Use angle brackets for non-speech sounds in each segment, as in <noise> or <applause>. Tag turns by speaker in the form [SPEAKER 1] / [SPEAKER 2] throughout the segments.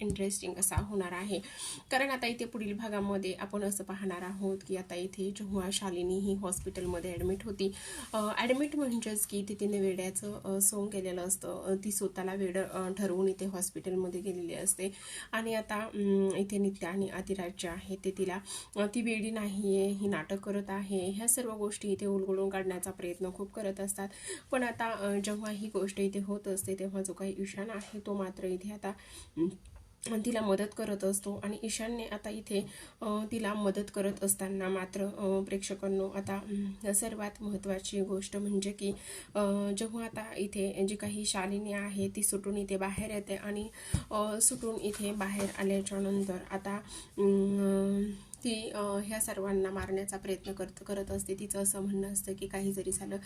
[SPEAKER 1] Interesting असा होणार आहे. कारण आता इथे पुढील भागामध्ये आपण असं पाहणार आहोत की आता इथे जेव्हा शालिनी ही हॉस्पिटलमध्ये ॲडमिट होती ॲडमिट म्हणजेच की तिथे वेड्याचं सोंग केलेलं असतं. ती स्वतःला वेड ठरवून इथे हॉस्पिटलमध्ये गेलेली असते. आणि आता इथे नित्य आणि अतिराज्य आहे. ते तिला ती वेडी नाही आहे ही नाटक करत आहे. ह्या सर्व गोष्टी इथे उलगडून काढण्याचा प्रयत्न खूप करत असतात. पण आता जेव्हा ही गोष्ट इथे होत असते तेव्हा जो काही ईशान आहे तो मात्र इथे आता तिला मदत करत असतो. आणि ईशानने आता इथे तिला मदत करत असताना मात्र प्रेक्षकांनो आता सर्वात महत्त्वाची गोष्ट म्हणजे की जेव्हा आता इथे जी काही शालिनी आहे ती सुटून इथे बाहेर येते. आणि सुटून इथे बाहेर आल्याच्यानंतर आता ती ह्या सर्वांना मारण्याचा प्रयत्न करत करत असते. तिचं असं म्हणणं असतं की काही जरी झालं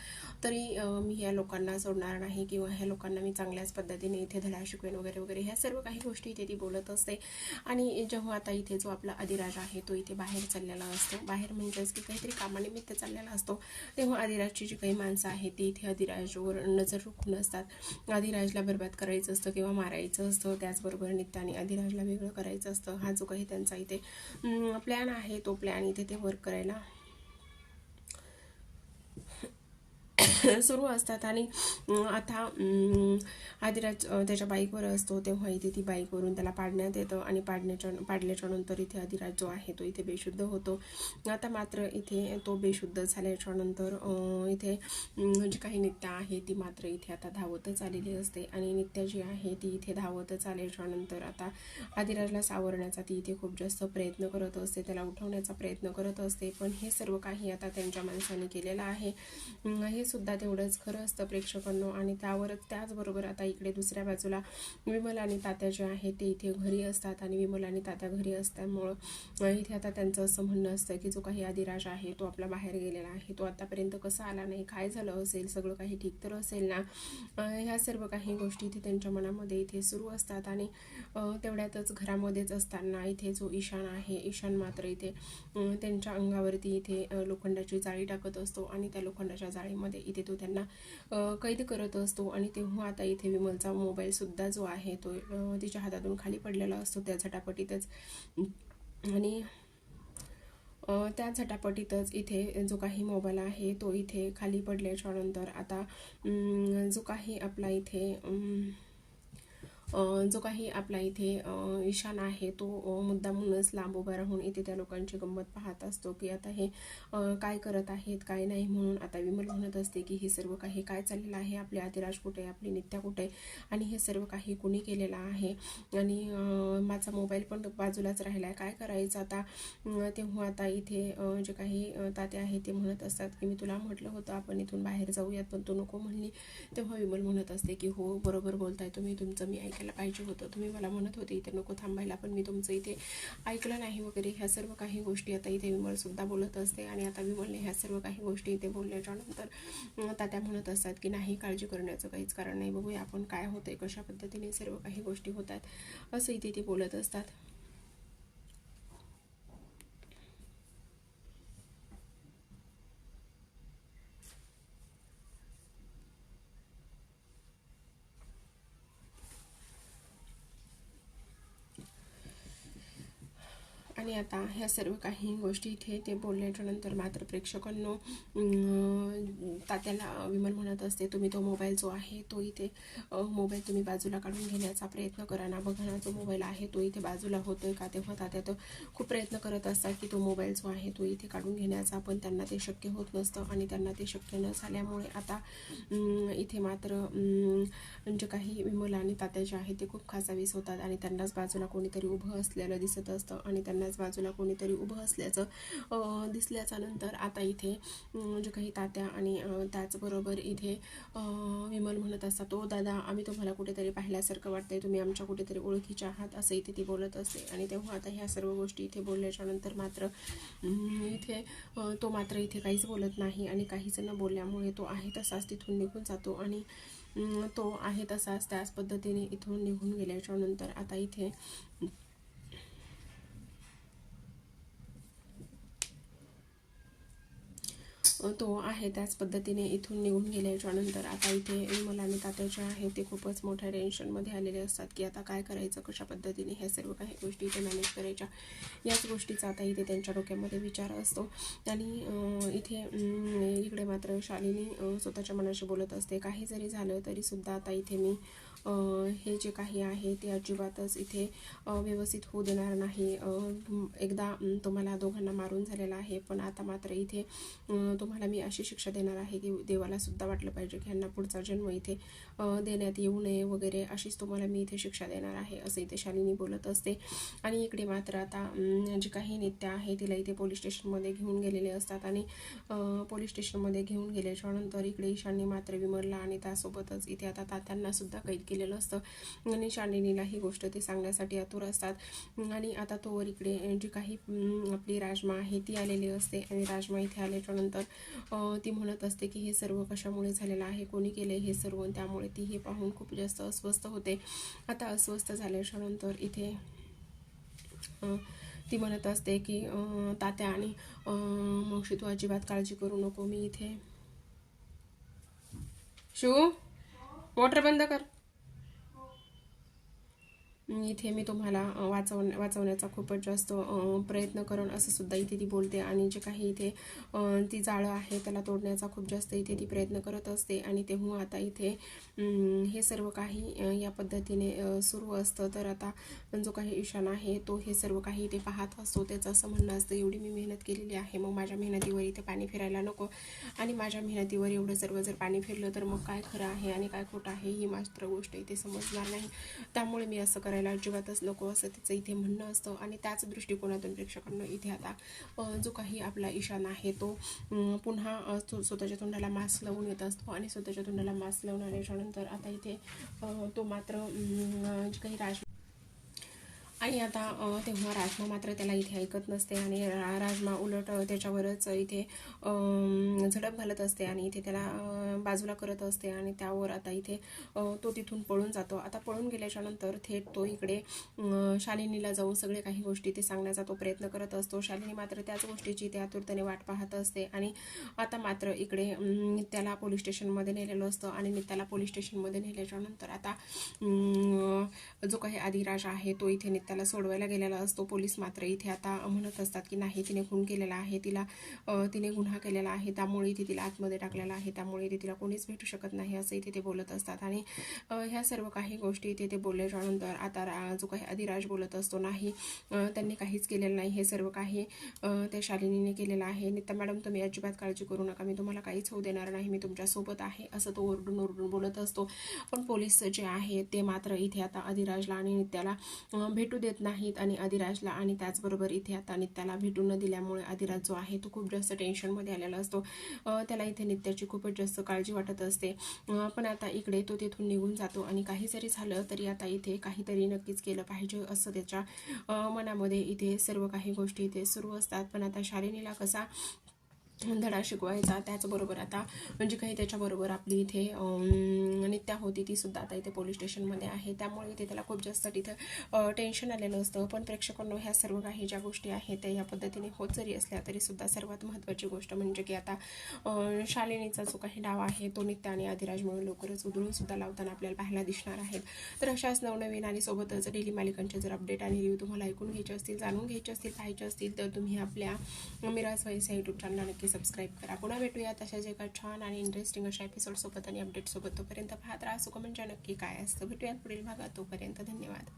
[SPEAKER 1] तरी मी ह्या लोकांना सोडणार नाही किंवा ह्या लोकांना मी चांगल्याच पद्धतीने इथे धडा शिकवेन वगैरे वगैरे ह्या सर्व काही गोष्टी इथे ती बोलत असते. आणि जेव्हा आता इथे जो आपला अधिराज आहे तो इथे बाहेर चाललेला असतो. बाहेर म्हणजेच की काहीतरी कामानिमित्त चाललेला असतो. तेव्हा अधिराजची जी काही माणसं आहेत ती इथे अधिराजवर नजर रोखून असतात. अधिराजला बरबाद करायचं असतं किंवा मारायचं असतं त्याचबरोबर नित्याने अधिराजला वेगळं करायचं असतं. हा जो काही त्यांचा इथे आपल्या प्लॅन आहे तो प्लॅन इथे ते वर्क करायला. <laughs> सुरू असतात. आणि आता आदिराज त्याच्या बाईकवर असतो तेव्हा इथे ती बाईकवरून त्याला पाडण्यात येतं आणि पाडण्याच्या पाडल्याच्या नंतर इथे आदिराज जो आहे तो इथे बेशुद्ध होतो. आता मात्र इथे तो बेशुद्ध झाल्याच्यानंतर इथे जी काही नित्या आहे ती मात्र इथे आता धावतच आलेली असते. आणि नित्या जी आहे ती इथे धावतच आल्याच्यानंतर आता आदिराजला सावरण्याचा ती इथे खूप जास्त प्रयत्न करत असते त्याला उठवण्याचा प्रयत्न करत असते. पण हे सर्व काही आता त्यांच्या माणसाने केलेलं आहे. हे सुद्धा तेवढंच खरं असतं प्रेक्षकांनो. आणि त्यावरच त्याचबरोबर आता इकडे दुसऱ्या बाजूला विमल आणि तात्या जे आहे ते इथे घरी असतात. आणि विमल आणि तात्या घरी असल्यामुळं इथे आता त्यांचं असं म्हणणं असतं की जो काही आदिराज आहे तो आपला बाहेर गेलेला आहे. तो आतापर्यंत कसा आला नाही काय झालं असेल सगळं काही ठीक तर असेल ना? ह्या सर्व काही गोष्टी इथे त्यांच्या मनामध्ये इथे सुरू असतात. आणि तेवढ्यातच घरामध्येच असताना इथे जो ईशान आहे ईशान मात्र इथे त्यांच्या अंगावरती इथे लोखंडाची जाळी टाकत असतो. आणि त्या लोखंडाच्या जाळीमध्ये इथे तो त्यांना कैद करत असतो. आणि तेव्हा आता इथे विमलचा मोबाईलसुद्धा जो आहे तो तिच्या हातातून खाली पडलेला असतो त्या झटापटीतच. आणि त्या झटापटीतच इथे जो काही मोबाईल आहे तो इथे खाली पडल्याच्यानंतर आता जो काही आपला इथे जो काही आपला इथे ईशान आहे तो मुद्दा म्हणूनच लांब उभा राहून इथे त्या लोकांची गंमत पाहत असतो की आता हे काय करत आहेत काय नाही म्हणून आता विमल म्हणत असते की हे सर्व काही काय चाललेलं आहे आपले आदिराज कुठे आपली नित्या कुठे आणि हे सर्व काही कुणी केलेलं आहे आणि माझा मोबाईल पण बाजूलाच राहिला आहे काय करायचं आता? तेव्हा आता इथे जे काही ताते आहे ते म्हणत असतात की मी तुला म्हटलं होतं आपण इथून बाहेर जाऊयात पण तू नको म्हणली. तेव्हा विमल म्हणत असते की हो बरोबर बोलताय तुम्ही तुमचं मी ऐक ऐकायला पाहिजे होतं. तुम्ही मला म्हणत होते इथे नको थांबायला पण मी तुमचं इथे ऐकलं नाही वगैरे. ह्या सर्व काही गोष्टी आता इथे विमलसुद्धा बोलत असते आणि आता विमलने ह्या सर्व काही गोष्टी इथे बोलल्याच्या नंतर आता त्या म्हणत असतात की नाही काळजी करण्याचं काहीच कारण नाही. बघूया आपण काय होतंय कशा पद्धतीने सर्व काही गोष्टी होतात असं इथे ते बोलत असतात. आणि आता ह्या सर्व काही गोष्टी इथे ते बोलल्याच्या नंतर मात्र प्रेक्षकांनो तात्याला विमल म्हणत असते तुम्ही तो मोबाईल जो आहे तो इथे मोबाईल तुम्ही बाजूला काढून घेण्याचा प्रयत्न करा ना. बघा ना जो मोबाईल आहे तो इथे बाजूला होतोय का? तेव्हा तात्या तो खूप प्रयत्न करत असतात की तो मोबाईल जो आहे तो इथे काढून घेण्याचा. पण त्यांना ते शक्य होत नसतं आणि त्यांना ते शक्य न झाल्यामुळे आता इथे मात्र जे काही विमल आणि तात्या जे आहे ते खूप खासावीस होतात आणि त्यांनाच बाजूला कोणीतरी उभं असलेलं दिसत असतं आणि त्यांना बाजूला कोणीतरी उभं असल्याचं दिसल्याच्या नंतर आता इथे जे काही तात्या आणि त्याचबरोबर इथे विमल म्हणत असतात तो दादा आम्ही तुम्हाला कुठेतरी पाहिल्यासारखं वाटतंय. तुम्ही आमच्या कुठेतरी ओळखीच्या आहात असं इथे ती बोलत असते. आणि तेव्हा आता ह्या सर्व गोष्टी इथे बोलल्याच्या नंतर मात्र इथे तो मात्र इथे काहीच बोलत नाही आणि काहीच न बोलल्यामुळे तो आहे तसाच तिथून निघून जातो आणि तो आहे तसाच त्याच पद्धतीने इथून निघून गेल्याच्यानंतर आता इथे तो आहे त्याच पद्धतीने इथून निघून गेल्याच्यानंतर आता इथे विमल आणि तात्या जे आहे ते खूपच मोठ्या टेन्शनमध्ये आलेले असतात की आता काय करायचं कशा पद्धतीने ह्या सर्व काही गोष्टी इथे मॅनेज करायच्या. याच गोष्टीचा आता इथे त्यांच्या डोक्यामध्ये विचार असतो. आणि इथे इकडे मात्र शालिनी स्वतःच्या मनाशी बोलत असते. काही जरी झालं तरीसुद्धा आता इथे मी हे जे काही आहे ते अजिबातच इथे व्यवस्थित होऊ देणार नाही. एकदा तुम्हाला दोघांना मारून झालेला आहे. पण आता मात्र इथे तुम्हाला तुम्हाला मी अशी शिक्षा देणार आहे की देवाला सुद्धा वाटलं पाहिजे की ह्यांना पुढचा जन्म इथे देण्यात येऊ नये वगैरे अशीच तुम्हाला मी इथे शिक्षा देणार आहे असं इथे शालिनी बोलत असते. आणि इकडे मात्र आता जे जी काही नित्य आहे तिला इथे पोलीस स्टेशनमध्ये घेऊन गेलेले असतात. आणि पोलीस स्टेशनमध्ये घेऊन गेल्याच्यानंतर इकडे ईशानने मात्र विमरला आणि त्यासोबतच इथे आता तात्यांना सुद्धा कैद केलेलं असतं. आणि शालिनीला ही गोष्ट ते सांगण्यासाठी आतुर असतात. आणि आता तोवर इकडे जी काही आपली राजमा आहे ती आलेली असते. आणि राजमा इथे आल्याच्यानंतर ती म्हणत असते की हे सर्व कशामुळे झालेलं आहे? कोणी केले हे सर्व? त्यामुळे ती हे पाहून खूप जास्त अस्वस्थ होते. आता अस्वस्थ झाल्याच्यानंतर इथे ती म्हणत असते की तात्या आणि मावशी तू अजिबात काळजी करू नको. मी इथे शिव मोटर बंद कर. इथे मी तुम्हाला वाचव वाचवण्याचा खूपच जास्त प्रयत्न करून असं सुद्धा इथे ती बोलते आणि जे काही इथे ती जाळं आहे त्याला तोडण्याचा खूप जास्त इथे ती प्रयत्न करत असते आणि तेव्हा आता इथे हे सर्व काही या पद्धतीने सुरू असतं. तर आता जो काही ईशान आहे तो हे सर्व काही इथे पाहत असतो. त्याचं असं म्हणणं असतं एवढी मी मेहनत केलेली आहे मग माझ्या मेहनतीवर इथे पाणी फिरायला नको. आणि माझ्या मेहनतीवर एवढं सर्व जर पाणी फिरलं तर मग काय खरं आहे आणि काय खोटं आहे ही मात्र गोष्ट इथे समजणार नाही. त्यामुळे मी असं करायला अजिबातच नको असं तिचं इथे म्हणणं असतं आणि त्याच दृष्टिकोनातून प्रेक्षकांना इथे आता जो काही आपला ईशान आहे तो पुन्हा स्वतःच्या तोंडाला मास्क लावून येत असतो आणि स्वतःच्या तोंडाला मास्क लावून आल्याच्यानंतर आता इथे तो मात्र जे काही राज आणि आता तेव्हा राजमा मात्र त्याला इथे ऐकत नसते आणि रा- राजमा उलट त्याच्यावरच इथे झडप घालत असते आणि इथे त्याला बाजूला करत असते आणि त्यावर आता इथे तो तिथून पळून जातो. आता पळून गेल्याच्यानंतर थेट तो इकडे शालिनीला जाऊन सगळे काही गोष्टी ते सांगण्याचा तो प्रयत्न करत असतो. शालिनी मात्र त्याच गोष्टीची ते आतुरतेने वाट पाहत असते आणि आता मात्र इकडे त्याला पोलीस स्टेशनमध्ये नेलेलं असतं आणि नित्याला पोलीस स्टेशनमध्ये नेल्याच्या नंतर आता जो काही आदिराज आहे तो इथे त्याला सोडवायला गेलेला असतो. पोलीस मात्र इथे आता म्हणत असतात की नाही तिने खून केलेला आहे तिला तिने गुन्हा केलेला आहे त्यामुळे इथे तिला आतमध्ये टाकलेला आहे त्यामुळे इथे तिला कोणीच भेटू शकत नाही असं इथे ते बोलत असतात. आणि ह्या सर्व काही गोष्टी इथे ते बोलल्याच्यानंतर आता रा- जो काही अधिराज बोलत असतो नाही त्यांनी काहीच केलेलं नाही. हे सर्व काही त्या शालिनीने केलेलं आहे. नित्या मॅडम तुम्ही अजिबात काळजी करू नका. मी तुम्हाला काहीच होऊ देणार नाही. मी तुमच्यासोबत आहे असं तो ओरडून ओरडून बोलत असतो. पण पोलीस जे आहे ते मात्र इथे आता अधिराजला आणि नित्याला भेटू देत नाहीत आणि अधिराजला आणि त्याचबरोबर इथे आता नित्याला भेटू न दिल्यामुळे अधिराज जो आहे तो खूप जास्त टेन्शनमध्ये आलेला असतो. त्याला इथे नित्याची खूपच जास्त काळजी वाटत असते. पण आता इकडे तो तिथून निघून जातो आणि काही जरी झालं तरी आता इथे काहीतरी नक्कीच केलं पाहिजे असं त्याच्या मनामध्ये इथे सर्व काही गोष्टी इथे सुरू असतात. पण आता शालिनीला कसा धडा शिकवायचा त्याचबरोबर आता म्हणजे काही त्याच्याबरोबर आपली इथे नित्या होती ती सुद्धा आता इथे पोलीस स्टेशनमध्ये आहे. त्यामुळे इथे त्याला खूप जास्त तिथं टेन्शन आलेलं असतं. पण प्रेक्षकांनो ह्या सर्व काही ज्या गोष्टी आहेत त्या या पद्धतीने होत जरी असल्या तरी सुद्धा सर्वात महत्त्वाची गोष्ट म्हणजे की आता शालिनीचा जो काही डाव आहे तो नित्या आणि अधिराजमुळे लवकरच उधळून सुद्धा लावताना आपल्याला पाहायला दिसणार आहेत. तर अशाच नवनवीन आणि सोबतच डेली मालिकांचे जर अपडेट आणि रिव्ह्यू तुम्हाला ऐकून घ्यायचे असतील जाणून घ्यायचे असतील पाहायचे असतील तर तुम्ही आपल्या मिराज व्हाईस यूट्यूब चॅनलला नक्कीच सबस्क्राईब करा. पुन्हा भेटूया तशाच एका छान आणि इंटरेस्टिंग अशा एपिसोडसोबत आणि अपडेटसोबत तोपर्यंत पाहत राहा सुकमनच्या म्हणजे नक्की काय असतं. भेटूयात पुढील भागात. तोपर्यंत धन्यवाद.